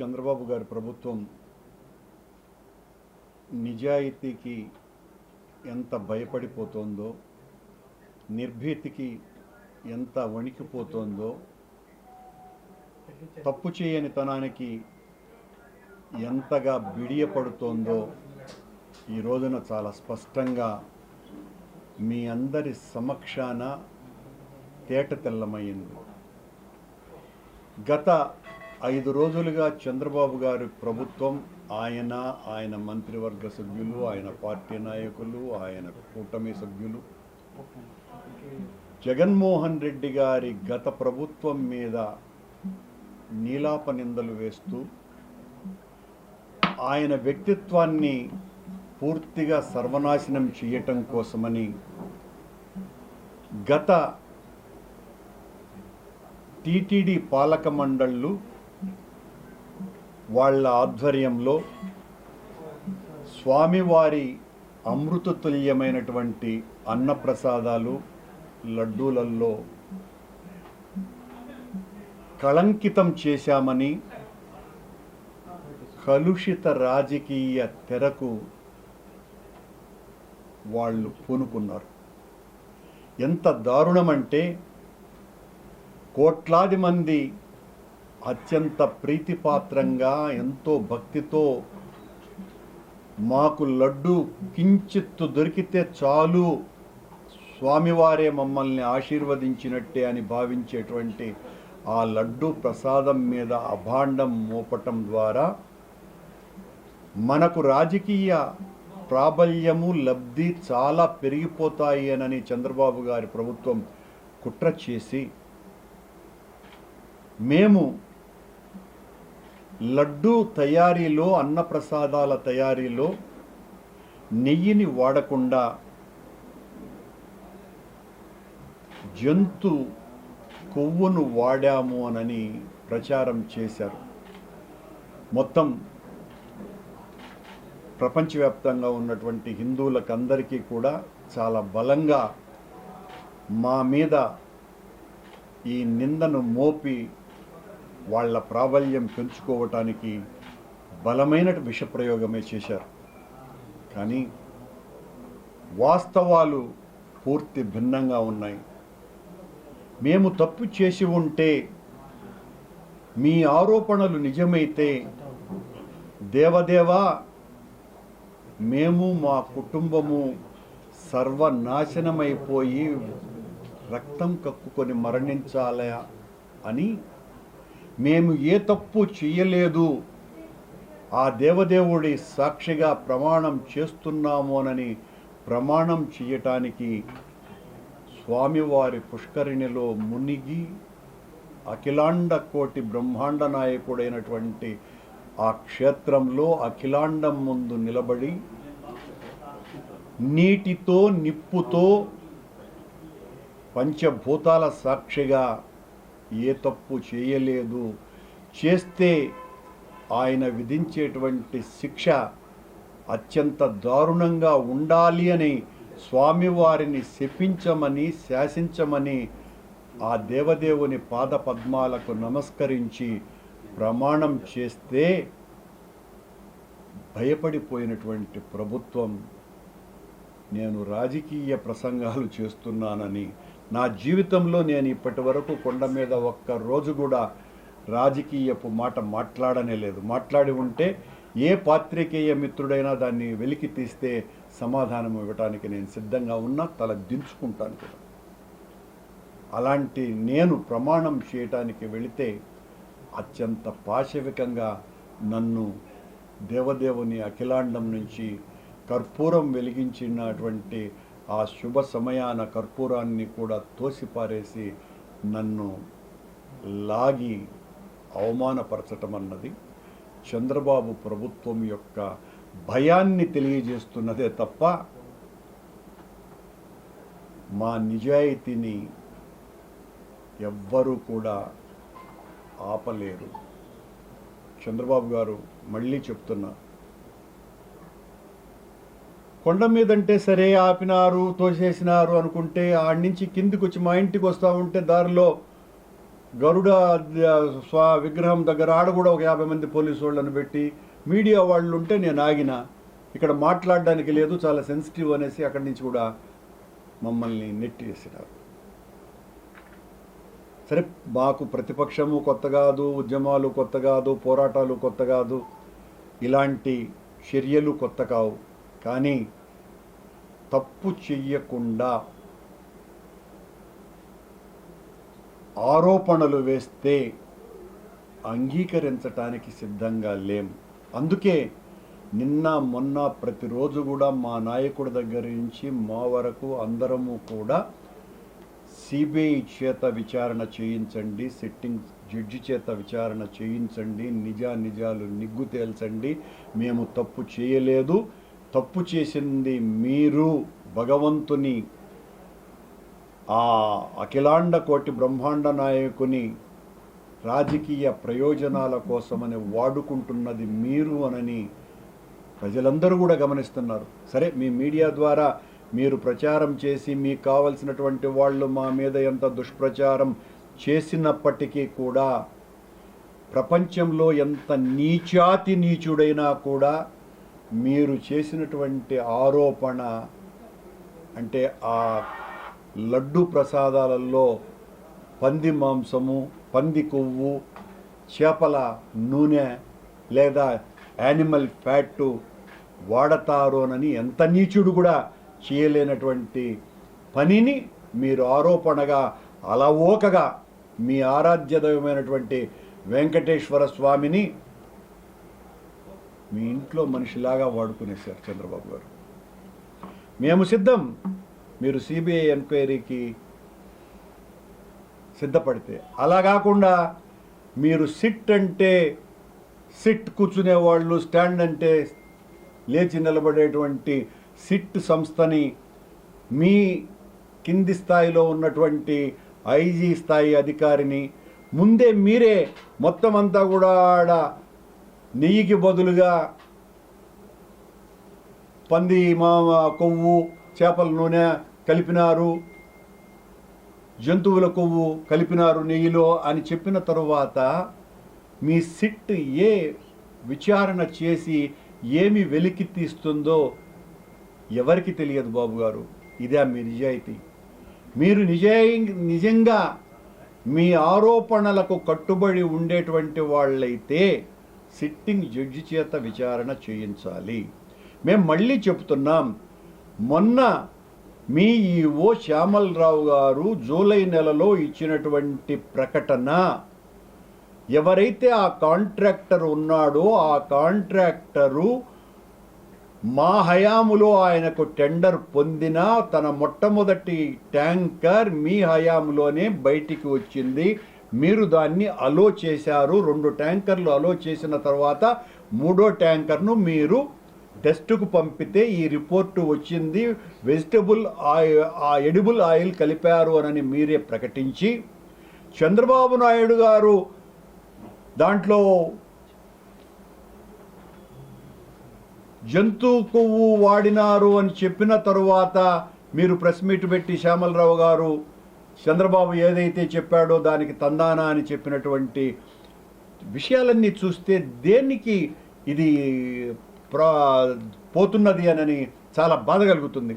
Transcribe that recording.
చంద్రబాబు గారి ప్రభుత్వం నిజాయితీకి ఎంత భయపడిపోతుందో నిర్భీతికి ఎంత వణికిపోతుందో తప్పు చేయని తనానికి ఎంతగా బిడియపడుతోందో ఈ రోజున చాలా స్పష్టంగా మీ అందరి సమక్షాన తేట తెల్లమైంది. గత ఐదు రోజులుగా చంద్రబాబు గారి ప్రభుత్వం ఆయన ఆయన మంత్రివర్గ సభ్యులు ఆయన పార్టీ నాయకులు ఆయన కూటమి సభ్యులు జగన్మోహన్ రెడ్డి గారి గత ప్రభుత్వం మీద నీలాప నిందలు వేస్తూ ఆయన వ్యక్తిత్వాన్ని పూర్తిగా సర్వనాశనం చేయటం కోసమని గత టీటీడీ పాలక మండళ్ళు వాళ్ళ ఆధ్వర్యంలో స్వామివారి అమృతతుల్యమైనటువంటి అన్నప్రసాదాలు లడ్డూలల్లో కళంకితం చేశామని కలుషిత రాజకీయ తెరకు వాళ్ళు పూనుకున్నారు. ఎంత దారుణమంటే కోట్లాది మంది అత్యంత ప్రీతిపాత్రంగా ఎంతో భక్తితో మాకు లడ్డు కించిత్తు దొరికితే చాలు స్వామివారే మమ్మల్ని ఆశీర్వదించినట్టే అని భావించేటువంటి ఆ లడ్డు ప్రసాదం మీద అభాండం మోపటం ద్వారా మనకు రాజకీయ ప్రాబల్యము లబ్ధి చాలా పెరిగిపోతాయి అని చంద్రబాబు గారి ప్రభుత్వం కుట్ర చేసి మేము లడ్డు తయారీలో అన్నప్రసాదాల తయారీలో నెయ్యిని వాడకుండా జంతు కొవ్వును వాడాము అనని ప్రచారం చేశారు. మొత్తం ప్రపంచవ్యాప్తంగా ఉన్నటువంటి హిందువులకందరికీ కూడా చాలా బలంగా మా మీద ఈ నిందను మోపి వాళ్ళ ప్రాబల్యం పెంచుకోవటానికి బలమైన విషప్రయోగమే చేశారు. కానీ వాస్తవాలు పూర్తి భిన్నంగా ఉన్నాయి. మేము తప్పు చేసి ఉంటే మీ ఆరోపణలు నిజమైతే దేవదేవా మేము మా కుటుంబము సర్వనాశనమైపోయి రక్తం కక్కుకొని మరణించాలా అని మేము ఏ తప్పు చేయలేదు ఆ దేవదేవుడి సాక్షిగా ప్రమాణం చేస్తున్నామోనని ప్రమాణం చేయటానికి స్వామివారి పుష్కరిణిలో మునిగి అఖిలాండ కోటి బ్రహ్మాండ నాయకుడైనటువంటి ఆ క్షేత్రంలో అఖిలాండం ముందు నిలబడి నీటితో నిప్పుతో పంచభూతాల సాక్షిగా ఏ తప్పు చేయలేదు. చేస్తే ఆయన విధించేటువంటి శిక్ష అత్యంత దారుణంగా ఉండాలి అని స్వామివారిని శపించమని శాసించమని ఆ దేవదేవుని పాద పద్మాలకు నమస్కరించి ప్రమాణం చేస్తే భయపడిపోయినటువంటి ప్రభుత్వం నేను రాజకీయ ప్రసంగాలు చేస్తున్నానని నా జీవితంలో నేను ఇప్పటి వరకు కొండ మీద ఒక్క రోజు కూడా రాజకీయపు మాట మాట్లాడనే లేదు. మాట్లాడి ఉంటే ఏ పాత్రికేయ మిత్రుడైనా దాన్ని వెలికి తీస్తే సమాధానం ఇవ్వటానికి నేను సిద్ధంగా ఉన్నా తల దించుకుంటాను కూడా. అలాంటి నేను ప్రమాణం చేయటానికి వెళితే అత్యంత పాశవికంగా నన్ను దేవదేవుని అఖిలాండం నుంచి కర్పూరం వెలిగించినటువంటి ఆ శుభ సమయాన కర్పూరాన్ని కూడా తోసిపారేసి నన్ను లాగి అవమానపరచటం అన్నది చంద్రబాబు ప్రభుత్వం యొక్క భయాన్ని తెలియజేస్తున్నదే తప్ప మా నిజాయితీని ఎవ్వరూ కూడా ఆపలేరు. చంద్రబాబు గారు మళ్ళీ చెప్తున్నా కొండ మీదంటే సరే ఆపినారు తోసేసినారు అనుకుంటే ఆడి నుంచి కిందికి వచ్చి మా ఇంటికి వస్తూ ఉంటే దారిలో గరుడ స్వా విగ్రహం దగ్గర ఆడ కూడా ఒక యాభై మంది పోలీసు వాళ్ళని పెట్టి మీడియా వాళ్ళు ఉంటే నేను ఆగిన. ఇక్కడ మాట్లాడడానికి లేదు చాలా సెన్సిటివ్ అనేసి అక్కడి నుంచి కూడా మమ్మల్ని నెట్టివేసినారు సరే మాకు ప్రతిపక్షము కొత్త కాదు ఉద్యమాలు కొత్త కాదు పోరాటాలు కొత్త కాదు ఇలాంటి చర్యలు కొత్త కావు. కానీ తప్పు చెయ్యకుండా ఆరోపణలు వేస్తే అంగీకరించటానికి సిద్ధంగా లేం. అందుకే నిన్న మొన్న ప్రతిరోజు కూడా మా నాయకుడి దగ్గర నుంచి మా వరకు అందరము కూడా సిబిఐ చేత విచారణ చేయించండి సిట్టింగ్ జడ్జి చేత విచారణ చేయించండి నిజా నిజాలు నిగ్గు తేల్చండి మేము తప్పు చేయలేదు. తప్పు చేసింది మీరు భగవంతుని ఆ అఖిలాండ కోటి బ్రహ్మాండ నాయకుని రాజకీయ ప్రయోజనాల కోసమని వాడుకుంటున్నది మీరు అనని ప్రజలందరూ కూడా గమనిస్తున్నారు. సరే మీ మీడియా ద్వారా మీరు ప్రచారం చేసి మీకు కావలసినటువంటి వాళ్ళు మా మీద ఎంత దుష్ప్రచారం చేసినప్పటికీ కూడా ప్రపంచంలో ఎంత నీచాతి నీచుడైనా కూడా మీరు చేసినటువంటి ఆరోపణ అంటే ఆ లడ్డు ప్రసాదాలలో పంది మాంసము పంది కొవ్వు చేపల నూనె లేదా యానిమల్ ఫ్యాట్ వాడతారోనని ఎంత నీచుడు కూడా చేయలేనటువంటి పనిని మీరు ఆరోపణగా అలవోకగా మీ ఆరాధ్యదైవమైనటువంటి వెంకటేశ్వర స్వామిని మీ ఇంట్లో మనిషిలాగా వాడుకునేశారు చంద్రబాబు గారు. మేము సిద్ధం. మీరు సిబిఐ ఎంక్వైరీకి సిద్ధపడితే. అలా కాకుండా మీరు సిట్ అంటే సిట్ కూర్చునే వాళ్ళు స్టాండ్ అంటే లేచి నిలబడేటువంటి సిట్ సంస్థని మీ కింది స్థాయిలో ఉన్నటువంటి ఐజీ స్థాయి అధికారిని ముందే మీరే మొత్తం అంతా కూడా ఆడ నెయ్యికి బదులుగా పంది మామ కొవ్వు చేపల నూనె కలిపినారు. జంతువుల కొవ్వు కలిపినారు నెయ్యిలో అని చెప్పిన తరువాత మీ సిట్ ఏ విచారణ చేసి ఏమి వెలికి తీస్తుందో ఎవరికి తెలియదు బాబు గారు. ఇదే మీ నిజాయితీ. మీరు నిజాయి నిజంగా మీ ఆరోపణలకు కట్టుబడి ఉండేటువంటి వాళ్ళైతే సిట్టింగ్ జడ్జి చేత విచారణ చేయించాలి. మేము మళ్ళీ చెప్తున్నాం మొన్న మీ ఈఓ శ్యామలరావు గారు జూలై నెలలో ఇచ్చినటువంటి ప్రకటన ఎవరైతే ఆ కాంట్రాక్టర్ ఉన్నాడో ఆ కాంట్రాక్టరు మా హయాములో ఆయనకు టెండర్ పొందిన తన మొట్టమొదటి ట్యాంకర్ మీ హయాములోనే బయటికి వచ్చింది. మీరు దాన్ని అలో చేశారు రెండు ట్యాంకర్లు అలో చేసిన తర్వాత మూడో ట్యాంకర్ను మీరు టెస్టుకు పంపితే ఈ రిపోర్టు వచ్చింది వెజిటబుల్ ఆయిల్ ఆ ఎడిబుల్ ఆయిల్ కలిపారు అని మీరే ప్రకటించి చంద్రబాబు నాయుడు గారు దాంట్లో జంతు కొవ్వు వాడినారు అని చెప్పిన తరువాత మీరు ప్రెస్ మీట్ పెట్టి శ్యామలరావు గారు చంద్రబాబు ఏదైతే చెప్పాడో దానికి తందానా అని చెప్పినటువంటి విషయాలన్నీ చూస్తే దేనికి ఇది ప్రా పోతున్నది అనని చాలా బాధ కలుగుతుంది.